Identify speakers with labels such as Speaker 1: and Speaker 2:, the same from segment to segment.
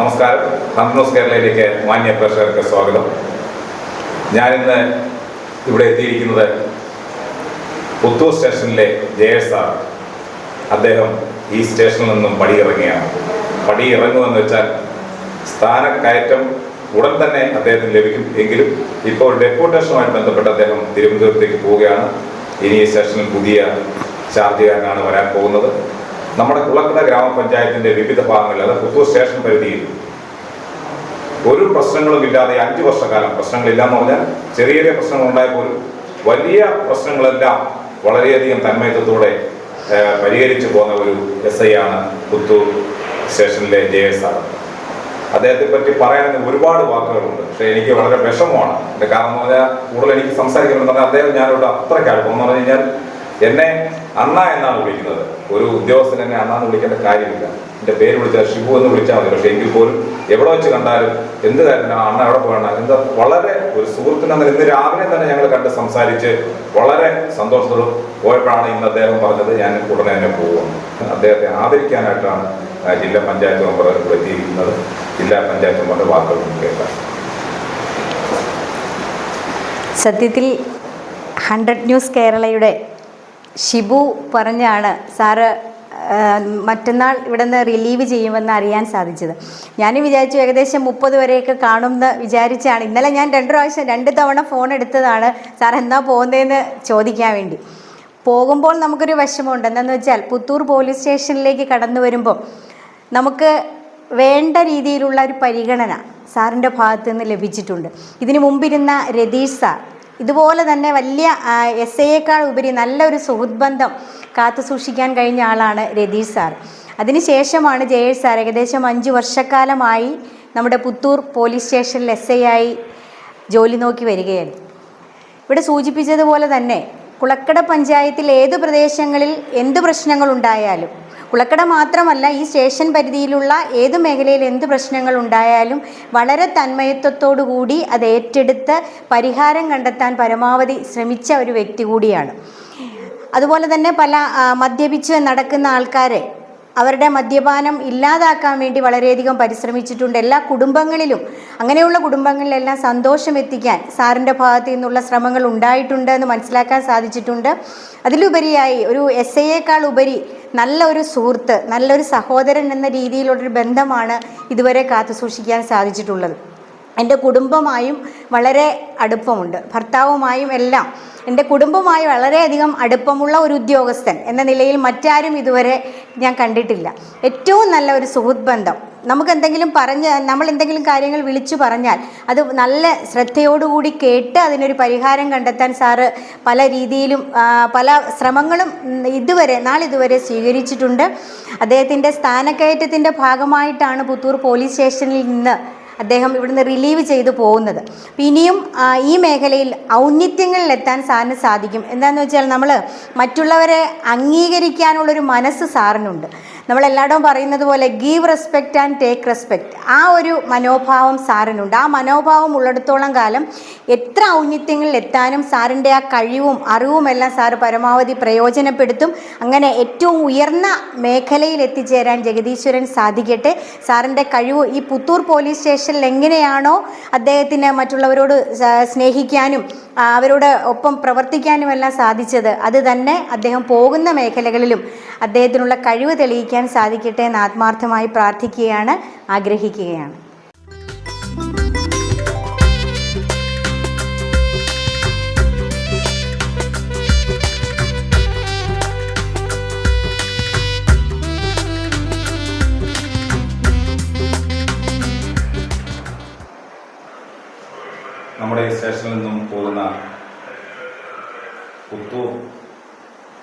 Speaker 1: നമസ്കാരം. ഹംനോസ് കേരളയിലേക്ക് മാന്യ പ്രേക്ഷകർക്ക് സ്വാഗതം. ഞാനിന്ന് ഇവിടെ എത്തിയിരിക്കുന്നത് പുത്തൂർ സ്റ്റേഷനിലെ ജയേഷ് സാർ. അദ്ദേഹം ഈ സ്റ്റേഷനിൽ നിന്നും പടിയിറങ്ങിയാണ് പടിയിറങ്ങുമെന്ന് വെച്ചാൽ സ്ഥാനക്കയറ്റം ഉടൻ തന്നെ അദ്ദേഹത്തിന് ലഭിക്കും. എങ്കിലും ഇപ്പോൾ ഡെപ്യൂട്ടേഷനുമായി ബന്ധപ്പെട്ട് അദ്ദേഹം തിരുവനന്തപുരത്തേക്ക് പോവുകയാണ്. ഇനി ഈ സ്റ്റേഷനിൽ പുതിയ ചാർജുകാരനാണ് വരാൻ പോകുന്നത്. നമ്മുടെ കുളക്കട ഗ്രാമപഞ്ചായത്തിന്റെ വിവിധ ഭാഗങ്ങളിൽ അത് പുത്തൂർ സ്റ്റേഷൻ പരിധിയിൽ ഒരു പ്രശ്നങ്ങളും ഇല്ലാതെ അഞ്ച് വർഷക്കാലം പ്രശ്നങ്ങളില്ല എന്ന് പറഞ്ഞാൽ ചെറിയ ചെറിയ പ്രശ്നങ്ങൾ ഉണ്ടായപ്പോൾ വലിയ പ്രശ്നങ്ങളെല്ലാം വളരെയധികം തന്മയത്വത്തോടെ പരിഹരിച്ചു പോകുന്ന ഒരു എസ് ഐ ആണ് പുത്തൂർ സ്റ്റേഷനിലെ ജെ എസ് ആർ. അദ്ദേഹത്തെ പറ്റി പറയാൻ ഒരുപാട് വാക്കുകളുണ്ട്. പക്ഷേ എനിക്ക് വളരെ വിഷമമാണ്. എന്റെ കാരണം എന്ന് പറഞ്ഞാൽ കൂടുതൽ എനിക്ക് സംസാരിക്കണം പറഞ്ഞാൽ അദ്ദേഹം ഞാനോട് അത്രയ്ക്ക് അടുപ്പം എന്ന് പറഞ്ഞു കഴിഞ്ഞാൽ എന്നെ അണ്ണ എന്നാണ് വിളിക്കുന്നത്. ഒരു ഉദ്യോഗസ്ഥൻ എന്നെ അണ്ണ എന്ന് വിളിക്കേണ്ട കാര്യമില്ല. എന്റെ പേര് വിളിച്ചാൽ ഷിബു എന്ന് വിളിച്ചാൽ മതി. പക്ഷേ എങ്കിൽ പോലും എവിടെ വെച്ച് കണ്ടാലും എന്ത് കാര്യത്തിനാണ് അണ്ണ എവിടെ പോകണം എന്താ വളരെ ഒരു സുഹൃത്തിനെന്ന ഇന്ന് രാവിലെ തന്നെ ഞങ്ങൾ കണ്ട് സംസാരിച്ച് വളരെ സന്തോഷത്തോടും പോയപ്പോഴാണ് ഇന്ന് അദ്ദേഹം പറഞ്ഞത് ഞാൻ ഉടനെ തന്നെ പോകും. അദ്ദേഹത്തെ ആദരിക്കാനായിട്ടാണ് ജില്ലാ പഞ്ചായത്ത് മെമ്പർ എത്തിയിരിക്കുന്നത്. ജില്ലാ പഞ്ചായത്ത് മെമ്പറുടെ വാക്കുകൾ കേൾക്കാം.
Speaker 2: സത്യത്തിൽ ഹൺഡ്രഡ് ന്യൂസ് കേരളയുടെ ഷിബു പറഞ്ഞാണ് സാറ് മറ്റന്നാൾ ഇവിടെ നിന്ന് റിലീവ് ചെയ്യുമെന്ന് അറിയാൻ സാധിച്ചത്. ഞാൻ വിചാരിച്ചു ഏകദേശം മുപ്പത് വരെയൊക്കെ കാണുമെന്ന് വിചാരിച്ചാണ്. ഇന്നലെ ഞാൻ രണ്ട് പ്രാവശ്യം രണ്ട് തവണ ഫോൺ എടുത്തതാണ്. സാർ എന്നാ പോകുന്നതെന്ന് ചോദിക്കാൻ വേണ്ടി. പോകുമ്പോൾ നമുക്കൊരു വിഷമമുണ്ട്. എന്താണെന്ന് വെച്ചാൽ പുത്തൂർ പോലീസ് സ്റ്റേഷനിലേക്ക് കടന്നു വരുമ്പോൾ നമുക്ക് വേണ്ട രീതിയിലുള്ള ഒരു പരിഗണന സാറിന്റെ ഭാഗത്ത് നിന്ന് ലഭിച്ചിട്ടുണ്ട്. ഇതിനു മുമ്പിരുന്ന രതീഷ് സാർ ഇതുപോലെ തന്നെ വലിയ എസ് എയേക്കാൾ ഉപരി നല്ലൊരു സുഹൃത്ത് ബന്ധം കാത്തു സൂക്ഷിക്കാൻ കഴിഞ്ഞ ആളാണ് രതീഷ് സാർ. അതിനുശേഷമാണ് ജയേഷ് സാർ ഏകദേശം അഞ്ച് വർഷക്കാലമായി നമ്മുടെ പുത്തൂർ പോലീസ് സ്റ്റേഷനിൽ എസ് ഐ ആയി ജോലി നോക്കി വരികയാണ്. ഇവിടെ സൂചിപ്പിച്ചതുപോലെ തന്നെ കുളക്കട പഞ്ചായത്തിൽ ഏത് പ്രദേശങ്ങളിൽ എന്ത് പ്രശ്നങ്ങൾ ഉണ്ടായാലും കുളക്കട മാത്രമല്ല ഈ സ്റ്റേഷൻ പരിധിയിലുള്ള ഏത് മേഖലയിൽ എന്ത് പ്രശ്നങ്ങൾ ഉണ്ടായാലും വളരെ കൂടി അത് ഏറ്റെടുത്ത് പരിഹാരം കണ്ടെത്താൻ പരമാവധി ശ്രമിച്ച ഒരു വ്യക്തി കൂടിയാണ്. അതുപോലെ തന്നെ പല മദ്യപിച്ച് നടക്കുന്ന ആൾക്കാരെ അവരുടെ മദ്യപാനം ഇല്ലാതാക്കാൻ വേണ്ടി വളരെയധികം പരിശ്രമിച്ചിട്ടുണ്ട്. എല്ലാ കുടുംബങ്ങളിലും അങ്ങനെയുള്ള കുടുംബങ്ങളിലെല്ലാം സന്തോഷം എത്തിക്കാൻ സാറിന്റെ ഭാഗത്തു നിന്നുള്ള ശ്രമങ്ങൾ ഉണ്ടായിട്ടുണ്ട് എന്ന് മനസ്സിലാക്കാൻ സാധിച്ചിട്ടുണ്ട്. അതിലുപരിയായി ഒരു എസ് ഐയേക്കാൾ ഉപരി നല്ലൊരു സുഹൃത്ത് നല്ലൊരു സഹോദരൻ എന്ന രീതിയിലുള്ളൊരു ബന്ധമാണ് ഇതുവരെ കാത്തുസൂക്ഷിക്കാൻ സാധിച്ചിട്ടുള്ളത്. എന്റെ കുടുംബമായും വളരെ അടുപ്പമുണ്ട്. ഭർത്താവുമായും എല്ലാം എന്റെ കുടുംബമായി വളരെയധികം അടുപ്പമുള്ള ഒരു ഉദ്യോഗസ്ഥൻ എന്ന നിലയിൽ മറ്റാരും ഇതുവരെ ഞാൻ കണ്ടിട്ടില്ല. ഏറ്റവും നല്ല ഒരു സുഹൃത്ത് ബന്ധം നമുക്ക് എന്തെങ്കിലും പറഞ്ഞ് നമ്മൾ എന്തെങ്കിലും കാര്യങ്ങൾ വിളിച്ചു പറഞ്ഞാൽ അത് നല്ല ശ്രദ്ധയോടുകൂടി കേട്ട് അതിനൊരു പരിഹാരം കണ്ടെത്താൻ സാറ് പല രീതിയിലും പല ശ്രമങ്ങളും ഇതുവരെ നാളിതുവരെ സ്വീകരിച്ചിട്ടുണ്ട്. അദ്ദേഹത്തിന്റെ സ്ഥാനക്കയറ്റത്തിന്റെ ഭാഗമായിട്ടാണ് പുത്തൂർ പോലീസ് സ്റ്റേഷനിൽ നിന്ന് അദ്ദേഹം ഇവിടുന്ന് റിലീവ് ചെയ്തു പോകുന്നത്. ഇനിയും ഈ മേഖലയിൽ ഔന്നിത്യങ്ങളിലെത്താൻ സാറിന് സാധിക്കും. എന്താണെന്ന് വെച്ചാൽ നമ്മൾ മറ്റുള്ളവരെ അംഗീകരിക്കാനുള്ളൊരു മനസ്സ് സാറിനുണ്ട്. നമ്മളെല്ലായിടവും പറയുന്നത് പോലെ give respect and take respect ആ ഒരു മനോഭാവം സാറിനുണ്ട് ആ മനോഭാവം ഉള്ളിടത്തോളം കാലം എത്ര ഔന്നിത്യങ്ങളിൽ എത്താനും സാറിന്റെ ആ കഴിവും അറിവും എല്ലാം സാറ് പരമാവധി പ്രയോജനപ്പെടുത്തും. അങ്ങനെ ഏറ്റവും ഉയർന്ന മേഖലയിൽ എത്തിച്ചേരാൻ ജഗദീശ്വരൻ സാധിക്കട്ടെ. സാറിന്റെ കഴിവ് ഈ പുത്തൂർ പോലീസ് സ്റ്റേഷനിൽ എങ്ങനെയാണോ അദ്ദേഹത്തിന് മറ്റുള്ളവരോട് സ്നേഹിക്കാനും അവരോട് ഒപ്പം പ്രവർത്തിക്കാനും എല്ലാം സാധിച്ചത്. അത് തന്നെ അദ്ദേഹം പോകുന്ന മേഖലകളിലും അദ്ദേഹത്തിനുള്ള കഴിവ് തെളിയിക്കാൻ സാധിക്കട്ടെ എന്ന് ആത്മാർത്ഥമായി പ്രാർത്ഥിക്കുകയാണ് ആഗ്രഹിക്കുകയാണ്.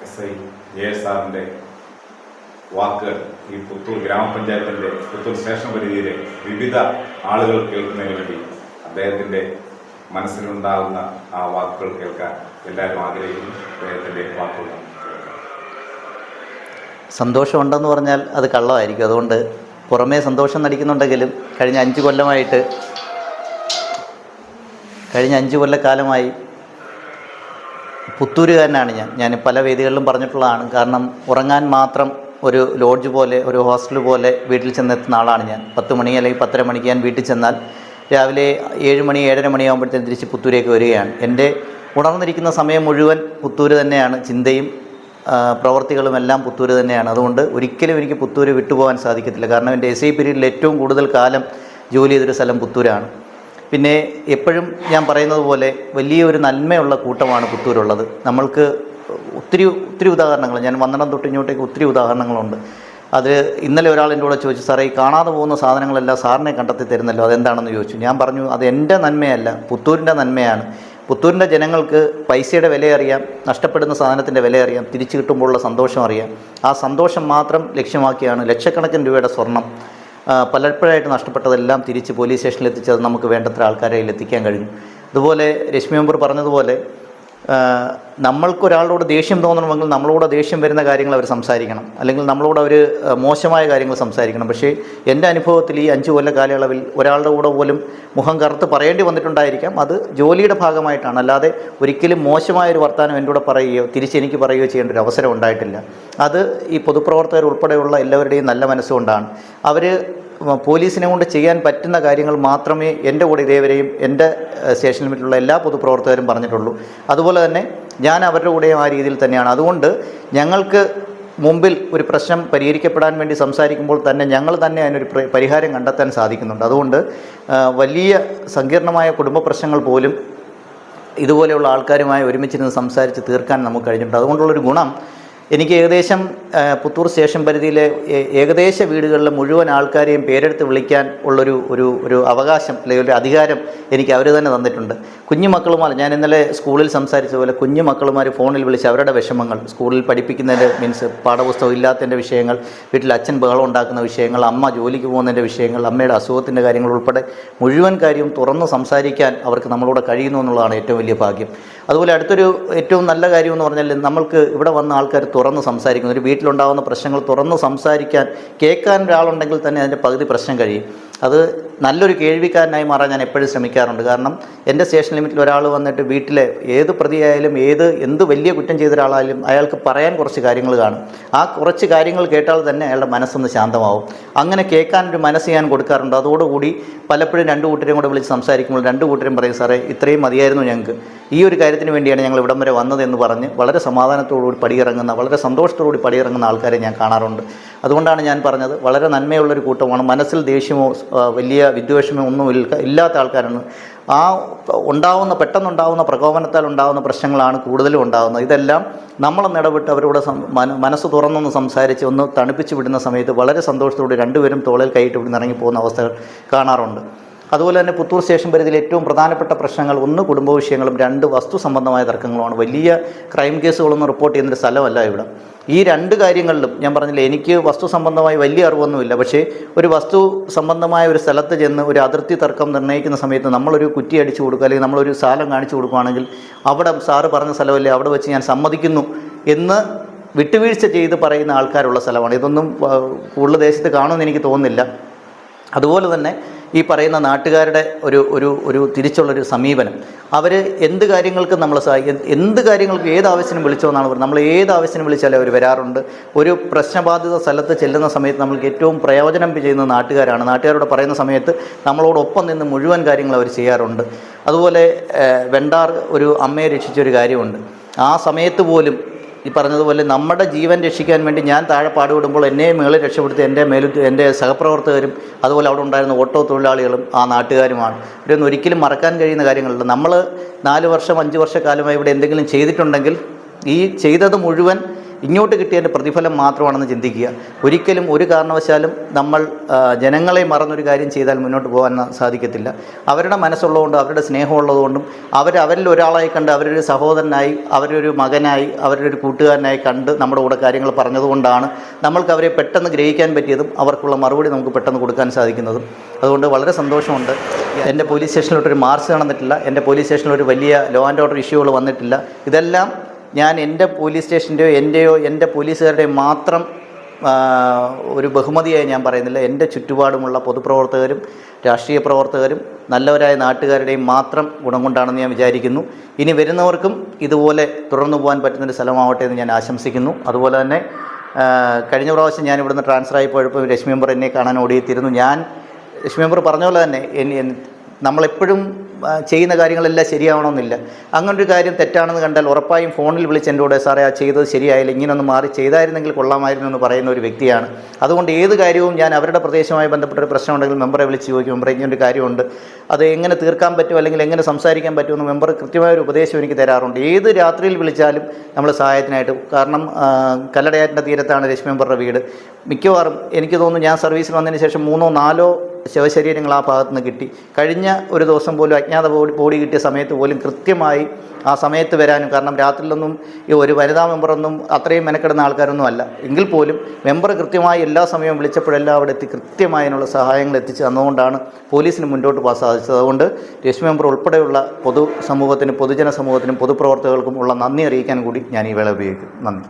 Speaker 1: എസ് ഐ ജെ എസ് ആറിന്റെ വാക്കുകൾ ഈ പുത്തൂർ ഗ്രാമപഞ്ചായത്തിന്റെ പുത്തൂർ സ്റ്റേഷൻ പരിധിയിലെ വിവിധ ആളുകൾ കേൾക്കുന്നതിന് വേണ്ടി അദ്ദേഹത്തിന്റെ മനസ്സിലുണ്ടാകുന്ന ആ വാക്കുകൾ കേൾക്കാൻ എല്ലാവരും ആഗ്രഹിക്കുന്നു. അദ്ദേഹത്തിന്റെ വാക്കുകൾ
Speaker 3: സന്തോഷമുണ്ടെന്ന് പറഞ്ഞാൽ അത് കള്ളമായിരിക്കും. അതുകൊണ്ട് പുറമേ സന്തോഷം നടിക്കുന്നുണ്ടെങ്കിലും കഴിഞ്ഞ അഞ്ച് കൊല്ലമായിട്ട് കഴിഞ്ഞ അഞ്ച് കൊല്ലക്കാലമായി പുത്തൂരുകാരനാണ് ഞാൻ. ഞാൻ പല വേദികളിലും പറഞ്ഞിട്ടുള്ളതാണ് കാരണം ഉറങ്ങാൻ മാത്രം ഒരു ലോഡ്ജ് പോലെ ഒരു ഹോസ്റ്റൽ പോലെ വീട്ടിൽ ചെന്നെത്തുന്ന ആളാണ് ഞാൻ. പത്ത് മണി അല്ലെങ്കിൽ പത്തര മണിക്ക് ഞാൻ വീട്ടിൽ ചെന്നാൽ രാവിലെ ഏഴ് മണി ഏഴര മണിയാകുമ്പോഴത്തേന് തിരിച്ച് പുത്തൂരേക്ക് വരികയാണ്. എന്റെ ഉണർന്നിരിക്കുന്ന സമയം മുഴുവൻ പുത്തൂര് തന്നെയാണ്. ചിന്തയും പ്രവർത്തികളും എല്ലാം പുത്തൂര് തന്നെയാണ്. അതുകൊണ്ട് ഒരിക്കലും എനിക്ക് പുത്തൂര് വിട്ടുപോകാൻ സാധിക്കത്തില്ല. കാരണം എന്റെ എസ് ഐ പീരീഡിൽ ഏറ്റവും കൂടുതൽ കാലം ജോലി ചെയ്തൊരു സ്ഥലം പുത്തൂരാണ്. പിന്നെ എപ്പോഴും ഞാൻ പറയുന്നത് പോലെ വലിയൊരു നന്മയുള്ള കൂട്ടമാണ് പുത്തൂരുള്ളത്. നമ്മൾക്ക് ഒത്തിരി ഒത്തിരി ഉദാഹരണങ്ങൾ ഞാൻ വന്നിടം തൊട്ട് ഇങ്ങോട്ടേക്ക് ഒത്തിരി ഉദാഹരണങ്ങളുണ്ട്. അത് ഇന്നലെ ഒരാൾ എന്റെ കൂടെ ചോദിച്ചു സാറേ ഈ കാണാതെ പോകുന്ന സാധനങ്ങളെല്ലാം സാറിനെ കണ്ടെത്തി തരുന്നല്ലോ അതെന്താണെന്ന് ചോദിച്ചു. ഞാൻ പറഞ്ഞു അത് എന്റെ നന്മയല്ല പുത്തൂരിന്റെ നന്മയാണ്. പുത്തൂരിന്റെ ജനങ്ങൾക്ക് പൈസയുടെ വില അറിയാം നഷ്ടപ്പെടുന്ന സാധനത്തിന്റെ വില അറിയാം തിരിച്ചു കിട്ടുമ്പോഴുള്ള സന്തോഷം അറിയാം ആ സന്തോഷം മാത്രം ലക്ഷ്യമാക്കിയാണ് ലക്ഷക്കണക്കിന് രൂപയുടെ സ്വർണം. പലപ്പോഴായിട്ട് നഷ്ടപ്പെട്ടതെല്ലാം തിരിച്ച് പോലീസ് സ്റ്റേഷനിൽ എത്തിച്ചത് നമുക്ക് വേണ്ടത്ര ആൾക്കാരെ എത്തിക്കാൻ കഴിഞ്ഞു. അതുപോലെ രശ്മി മെമ്പർ പറഞ്ഞതുപോലെ നമ്മൾക്കൊരാളോട് ദേഷ്യം തോന്നണമെങ്കിൽ നമ്മളോട് ദേഷ്യം വരുന്ന കാര്യങ്ങൾ അവർ സംസാരിക്കണം. അല്ലെങ്കിൽ നമ്മളോട് അവർ മോശമായ കാര്യങ്ങൾ സംസാരിക്കണം. പക്ഷേ എന്റെ അനുഭവത്തിൽ ഈ അഞ്ച് കൊല്ല കാലയളവിൽ ഒരാളുടെ കൂടെ പോലും മുഖം കറുത്ത് പറയേണ്ടി വന്നിട്ടുണ്ടായിരിക്കാം. അത് ജോലിയുടെ ഭാഗമായിട്ടാണ്. അല്ലാതെ ഒരിക്കലും മോശമായ ഒരു വർത്തമാനം എന്റെ കൂടെ പറയുകയോ തിരിച്ചെനിക്ക് പറയുകയോ ചെയ്യേണ്ട ഒരു അവസരം ഉണ്ടായിട്ടില്ല. അത് ഈ പൊതുപ്രവർത്തകർ ഉൾപ്പെടെയുള്ള എല്ലാവരുടെയും നല്ല മനസ്സുകൊണ്ടാണ്. അവർ പോലീസിനെ കൊണ്ട് ചെയ്യാൻ പറ്റുന്ന കാര്യങ്ങൾ മാത്രമേ എന്റെ കൂടെ ഇതേവരെയും എന്റെ സ്റ്റേഷൻ ലിമിറ്റിലുള്ള എല്ലാ പൊതുപ്രവർത്തകരും പറഞ്ഞിട്ടുള്ളൂ. അതുപോലെ തന്നെ ഞാൻ അവരുടെ കൂടെയും ആ രീതിയിൽ തന്നെയാണ്. അതുകൊണ്ട് ഞങ്ങൾക്ക് മുമ്പിൽ ഒരു പ്രശ്നം പരിഹരിക്കപ്പെടാൻ വേണ്ടി സംസാരിക്കുമ്പോൾ തന്നെ ഞങ്ങൾ തന്നെ അതിനൊരു പ്ര- പരിഹാരം കണ്ടെത്താൻ സാധിക്കുന്നുണ്ട്. അതുകൊണ്ട് വലിയ സങ്കീർണമായ കുടുംബ പ്രശ്നങ്ങൾ പോലും ഇതുപോലെയുള്ള ആൾക്കാരുമായി ഒരുമിച്ചിരുന്ന് സംസാരിച്ച് തീർക്കാൻ നമുക്ക് കഴിഞ്ഞിട്ടുണ്ട്. അതുകൊണ്ടുള്ളൊരു ഗുണം എനിക്ക് ഏകദേശം പുത്തൂർ സ്റ്റേഷൻ പരിധിയിലെ ഏകദേശ വീടുകളിലെ മുഴുവൻ ആൾക്കാരെയും പേരെടുത്ത് വിളിക്കാൻ ഉള്ളൊരു ഒരു ഒരു അവകാശം അല്ലെങ്കിൽ ഒരു അധികാരം എനിക്ക് അവർ തന്നെ തന്നിട്ടുണ്ട്. കുഞ്ഞു മക്കളുമാർ ഞാൻ ഇന്നലെ സ്കൂളിൽ സംസാരിച്ച പോലെ കുഞ്ഞു മക്കളുമാർ ഫോണിൽ വിളിച്ച് അവരുടെ വിഷമങ്ങൾ സ്കൂളിൽ പഠിപ്പിക്കുന്നതിന്റെ മീൻസ് പാഠപുസ്തകം ഇല്ലാത്തതിന്റെ വിഷയങ്ങൾ വീട്ടിൽ അച്ഛൻ ബഹളം ഉണ്ടാക്കുന്ന വിഷയങ്ങൾ അമ്മ ജോലിക്ക് പോകുന്നതിന്റെ വിഷയങ്ങൾ അമ്മയുടെ അസുഖത്തിന്റെ കാര്യങ്ങൾ ഉൾപ്പെടെ മുഴുവൻ കാര്യവും തുറന്ന് സംസാരിക്കാൻ അവർക്ക് നമ്മളോട് കഴിയുന്നു എന്നുള്ളതാണ് ഏറ്റവും വലിയ ഭാഗ്യം. അതുപോലെ അടുത്തൊരു ഏറ്റവും നല്ല കാര്യം എന്ന് പറഞ്ഞാൽ നമ്മൾക്ക് ഇവിടെ വന്ന ആൾക്കാർ തുറന്ന് സംസാരിക്കുന്നു. ഒരു വീട്ടിലുണ്ടാകുന്ന പ്രശ്നങ്ങൾ തുറന്ന് സംസാരിക്കാൻ കേൾക്കാൻ ഒരാളുണ്ടെങ്കിൽ തന്നെ അതിന്റെ പകുതി പ്രശ്നം കഴിയും. അത് നല്ലൊരു കേൾവിക്കാരനായി മാറാൻ ഞാൻ എപ്പോഴും ശ്രമിക്കാറുണ്ട്. കാരണം എന്റെ സ്റ്റേഷൻ ലിമിറ്റിൽ ഒരാൾ വന്നിട്ട് വീട്ടിലെ ഏത് പ്രതിയായാലും ഏത് എന്ത് വലിയ കുറ്റം ചെയ്ത ഒരാളായാലും അയാൾക്ക് പറയാൻ കുറച്ച് കാര്യങ്ങൾ കാണും. ആ കുറച്ച് കാര്യങ്ങൾ കേട്ടാൽ തന്നെ അയാളുടെ മനസ്സൊന്ന് ശാന്തമാവും. അങ്ങനെ കേൾക്കാൻ ഒരു മനസ്സ് ഞാൻ കൊടുക്കാറുണ്ട്. അതോടുകൂടി പലപ്പോഴും രണ്ട് കൂട്ടരെയും കൂടെ വിളിച്ച് സംസാരിക്കുമ്പോൾ രണ്ട് കൂട്ടരും പറയും സാറേ ഇത്രയും മതിയായിരുന്നു ഞങ്ങൾക്ക്. ഈ ഒരു കാര്യത്തിന് വേണ്ടിയാണ് ഞങ്ങൾ ഇവിടം വരെ വന്നതെന്ന് പറഞ്ഞ് വളരെ സമാധാനത്തോടുകൂടി പടിയിറങ്ങുന്ന വളരെ സന്തോഷത്തോടുകൂടി പടിയിറങ്ങുന്ന ആൾക്കാരെ ഞാൻ കാണാറുണ്ട്. അതുകൊണ്ടാണ് ഞാൻ പറഞ്ഞത് വളരെ നന്മയുള്ളൊരു കൂട്ടമാണ്. മനസ്സിൽ ദേഷ്യമോ വലിയ വിദ്വേഷമോ ഒന്നും ഇല്ല- ഇല്ലാത്ത ആൾക്കാരാണ്. ആ ഉണ്ടാവുന്ന പെട്ടെന്നുണ്ടാവുന്ന പ്രകോപനത്താൽ ഉണ്ടാവുന്ന പ്രശ്നങ്ങളാണ് കൂടുതലും ഉണ്ടാകുന്നത് ഇതെല്ലാം നമ്മളൊന്ന് ഇടപെട്ട് അവരോട് മനസ്സ് തുറന്നൊന്ന് സംസാരിച്ച് ഒന്ന് തണുപ്പിച്ച് വിടുന്ന സമയത്ത് വളരെ സന്തോഷത്തോടെ രണ്ടുപേരും തോളിൽ കൈയിട്ട് ഇവിടുന്ന് ഇറങ്ങി പോകുന്ന അവസ്ഥകൾ കാണാറുണ്ട്. അതുപോലെ തന്നെ പുത്തൂർ സ്റ്റേഷൻ പരിധിയിൽ ഏറ്റവും പ്രധാനപ്പെട്ട പ്രശ്നങ്ങൾ ഒന്ന് കുടുംബ വിഷയങ്ങളും രണ്ട് വസ്തു സംബന്ധമായ തർക്കങ്ങളുമാണ്. വലിയ ക്രൈം കേസുകളൊന്നും റിപ്പോർട്ട് ചെയ്യുന്നൊരു സ്ഥലമല്ല ഇവിടെ. ഈ രണ്ട് കാര്യങ്ങളിലും ഞാൻ പറഞ്ഞില്ല എനിക്ക് വസ്തു സംബന്ധമായി വലിയ അറിവൊന്നുമില്ല. പക്ഷേ ഒരു വസ്തു സംബന്ധമായ ഒരു സ്ഥലത്ത് ചെന്ന് ഒരു അതിർത്തി തർക്കം നിർണയിക്കുന്ന സമയത്ത് നമ്മളൊരു കുറ്റി അടിച്ചു കൊടുക്കുക അല്ലെങ്കിൽ നമ്മളൊരു സ്ഥലം കാണിച്ചു കൊടുക്കുകയാണെങ്കിൽ അവിടെ സാറ് പറഞ്ഞ സ്ഥലമല്ലേ അവിടെ വെച്ച് ഞാൻ സമ്മതിക്കുന്നു എന്ന് വിട്ടുവീഴ്ച ചെയ്ത് പറയുന്ന ആൾക്കാരുള്ള സ്ഥലമാണ്. ഇതൊന്നും കൂടുതൽ ദേശത്ത് കാണുമെന്ന് എനിക്ക് തോന്നുന്നില്ല. അതുപോലെ തന്നെ ഈ പറയുന്ന നാട്ടുകാരുടെ ഒരു ഒരു ഒരു തിരിച്ചുള്ളൊരു സമീപനം. അവർ എന്ത് കാര്യങ്ങൾക്ക് നമ്മൾ സഹായിക്കും? എന്ത് കാര്യങ്ങൾക്ക് ഏത് ആവശ്യത്തിനും വിളിച്ചോ എന്നാണ് പറയുന്നത്. നമ്മൾ ഏത് ആവശ്യത്തിനും വിളിച്ചാലേ അവർ വരാറുണ്ട്. ഒരു പ്രശ്നബാധിത സ്ഥലത്ത് ചെല്ലുന്ന സമയത്ത് നമ്മൾക്ക് ഏറ്റവും പ്രയോജനം ചെയ്യുന്ന നാട്ടുകാരാണ്. നാട്ടുകാരോട് പറയുന്ന സമയത്ത് നമ്മളോടൊപ്പം നിന്ന് മുഴുവൻ കാര്യങ്ങൾ അവർ ചെയ്യാറുണ്ട്. അതുപോലെ വെണ്ടാർ ഒരു അമ്മയെ രക്ഷിച്ചൊരു കാര്യമുണ്ട്. ആ സമയത്ത് പോലും ഈ പറഞ്ഞതുപോലെ നമ്മുടെ ജീവൻ രക്ഷിക്കാൻ വേണ്ടി ഞാൻ താഴെ പാടുപെടുമ്പോൾ എന്നെ മേളിൽ രക്ഷപ്പെടുത്തി എന്റെ മേലും എന്റെ സഹപ്രവർത്തകരും അതുപോലെ അവിടെ ഉണ്ടായിരുന്ന ഓട്ടോ തൊഴിലാളികളും ആ നാട്ടുകാരുമാണ്. ഇവരൊന്നും ഒരിക്കലും മറക്കാൻ കഴിയുന്ന കാര്യങ്ങളല്ല. നമ്മൾ നാല് വർഷം അഞ്ച് വർഷക്കാലമായി ഇവിടെ എന്തെങ്കിലും ചെയ്തിട്ടുണ്ടെങ്കിൽ ഈ ചെയ്തത് മുഴുവൻ ഇങ്ങോട്ട് കിട്ടിയതിന്റെ പ്രതിഫലം മാത്രമാണെന്ന് ചിന്തിക്കുക. ഒരിക്കലും ഒരു കാരണവശാലും നമ്മൾ ജനങ്ങളെ മറന്നൊരു കാര്യം ചെയ്താൽ മുന്നോട്ട് പോകാൻ സാധിക്കത്തില്ല. അവരുടെ മനസ്സുള്ളതുകൊണ്ടും അവരുടെ സ്നേഹമുള്ളതുകൊണ്ടും അവർ അവരിൽ ഒരാളായി കണ്ട് അവരൊരു സഹോദരനായി അവരൊരു മകനായി അവരുടെ ഒരു കൂട്ടുകാരനായി കണ്ട് നമ്മുടെ കൂടെ കാര്യങ്ങൾ പറഞ്ഞതുകൊണ്ടാണ് നമ്മൾക്ക് അവരെ പെട്ടെന്ന് ഗ്രഹിക്കാൻ പറ്റിയതും അവർക്കുള്ള മറുപടി നമുക്ക് പെട്ടെന്ന് കൊടുക്കാൻ സാധിക്കുന്നതും. അതുകൊണ്ട് വളരെ സന്തോഷമുണ്ട്. എന്റെ പോലീസ് സ്റ്റേഷനിലോട്ടൊരു മാർച്ച് നടന്നിട്ടില്ല. എന്റെ പോലീസ് സ്റ്റേഷനിൽ ഒരു വലിയ ലോ ആൻഡ് ഓർഡർ ഇഷ്യൂകൾ വന്നിട്ടില്ല. ഇതെല്ലാം ഞാൻ എന്റെ പോലീസ് സ്റ്റേഷന്റെയോ എന്റെയോ എന്റെ പോലീസുകാരുടെയോ മാത്രം ഒരു ബഹുമതിയായി ഞാൻ പറയുന്നില്ല. എന്റെ ചുറ്റുപാടുമുള്ള പൊതുപ്രവർത്തകരും രാഷ്ട്രീയ പ്രവർത്തകരും നല്ലവരായ നാട്ടുകാരുടെയും മാത്രം ഗുണം കൊണ്ടാണെന്ന് ഞാൻ വിചാരിക്കുന്നു. ഇനി വരുന്നവർക്കും ഇതുപോലെ തുടർന്നു പോകാൻ പറ്റുന്നൊരു സ്ഥലമാവട്ടെ എന്ന് ഞാൻ ആശംസിക്കുന്നു. അതുപോലെ തന്നെ കഴിഞ്ഞ പ്രാവശ്യം ഞാൻ ഇവിടുന്ന് ട്രാൻസ്ഫർ ആയി രശ്മി മെമ്പർ എന്നെ കാണാൻ ഓടിയെത്തിയിരുന്നു. ഞാൻ രശ്മി മെമ്പർ പറഞ്ഞ പോലെ തന്നെ നമ്മളെപ്പോഴും ചെയ്യുന്ന കാര്യങ്ങളെല്ലാം ശരിയാവണമെന്നില്ല. അങ്ങനൊരു കാര്യം തെറ്റാണെന്ന് കണ്ടാൽ ഉറപ്പായും ഫോണിൽ വിളിച്ച് എന്റെ കൂടെ സാറേ ആ ചെയ്തത് ശരിയായില്ല ഇങ്ങനൊന്ന് മാറി ചെയ്തായിരുന്നെങ്കിൽ കൊള്ളാമായിരുന്നു എന്ന് പറയുന്ന ഒരു വ്യക്തിയാണ്. അതുകൊണ്ട് ഏത് കാര്യവും ഞാൻ അവരുടെ പ്രദേശവുമായി ബന്ധപ്പെട്ട ഒരു പ്രശ്നമുണ്ടെങ്കിൽ മെമ്പറെ വിളിച്ച് ചോദിക്കും മെമ്പറെ ഇങ്ങനൊരു കാര്യമുണ്ട്. അത് എങ്ങനെ തീർക്കാൻ പറ്റും? അല്ലെങ്കിൽ എങ്ങനെ സംസാരിക്കാൻ പറ്റുമെന്ന് മെമ്പർ കൃത്യമായ ഒരു ഉപദേശം എനിക്ക് തരാറുണ്ട്. ഏത് രാത്രിയിൽ വിളിച്ചാലും നമ്മൾ സഹായത്തിനായിട്ട്. കാരണം കല്ലടയാറ്റിന്റെ തീരത്താണ് രശ്മി മെമ്പറുടെ വീട്. മിക്കവാറും എനിക്ക് തോന്നുന്നു ഞാൻ സർവീസിൽ വന്നതിന് ശേഷം മൂന്നോ നാലോ ശവശരീരങ്ങൾ ആ ഭാഗത്ത് നിന്ന് കിട്ടി. കഴിഞ്ഞ ഒരു ദിവസം പോലും അജ്ഞാത ബോഡി ബോഡി കിട്ടിയ സമയത്ത് പോലും കൃത്യമായി ആ സമയത്ത് വരാനും കാരണം രാത്രിയിലൊന്നും ഈ ഒരു വനിതാ മെമ്പറൊന്നും അത്രയും മെനക്കെടുന്ന ആൾക്കാരൊന്നും അല്ല. എങ്കിൽ പോലും മെമ്പർ കൃത്യമായി എല്ലാ സമയവും വിളിച്ചപ്പോഴെല്ലാം അവിടെ എത്തി കൃത്യമായി അതിനുള്ള സഹായങ്ങൾ എത്തിച്ച് തന്നുകൊണ്ടാണ് പോലീസിന് മുന്നോട്ട് പോകാൻ സാധിച്ചത്. അതുകൊണ്ട് രശ്മി മെമ്പർ ഉൾപ്പെടെയുള്ള പൊതു സമൂഹത്തിനും പൊതുജന സമൂഹത്തിനും പൊതുപ്രവർത്തകർക്കും ഉള്ള നന്ദി അറിയിക്കാൻ കൂടി ഞാൻ ഈ വേള ഉപയോഗിക്കും നന്ദി.